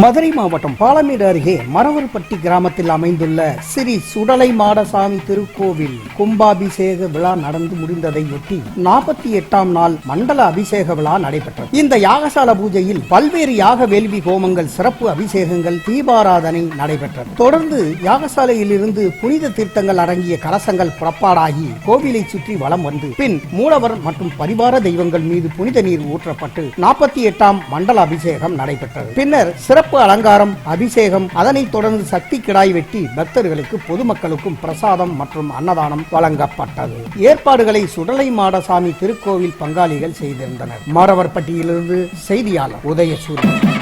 மதுரை மாவட்டம் பாலமேடு அருகே மரவர்பட்டி கிராமத்தில் அமைந்துள்ள ஸ்ரீ சுடலை மாடசாமி திருக்கோவில் கும்பாபிஷேக விழா நடந்து முடிந்ததை ஒட்டி நாற்பத்தி எட்டாம் நாள் மண்டல அபிஷேக விழா நடைபெற்றது. இந்த யாகசால பூஜையில் பல்வேறு யாக வேள்வி ஹோமங்கள் சிறப்பு அபிஷேகங்கள் தீபாராதனை நடைபெற்றது. தொடர்ந்து யாகசாலையில் இருந்து புனித தீர்த்தங்கள் அடங்கிய கலசங்கள் புறப்பாடாகி கோவிலை சுற்றி வலம் வந்து பின் மூலவர் மற்றும் பரிவார தெய்வங்கள் மீது புனித நீர் ஊற்றப்பட்டு நாற்பத்தி எட்டாம் மண்டல அபிஷேகம் நடைபெற்றது. பின்னர் சிறப்பு அலங்காரம் அபிஷேகம் அதனைத் தொடர்ந்து சக்தி கிடாய் வெட்டி பக்தர்களுக்கு பொதுமக்களுக்கும் பிரசாதம் மற்றும் அன்னதானம் வழங்கப்பட்டது. ஏற்பாடுகளை சுடலை மாடசாமி திருக்கோவில் பங்காளிகள் செய்திருந்தனர். மாரவர்பட்டியிலிருந்து செய்தியாளர் உதயசூரியன்.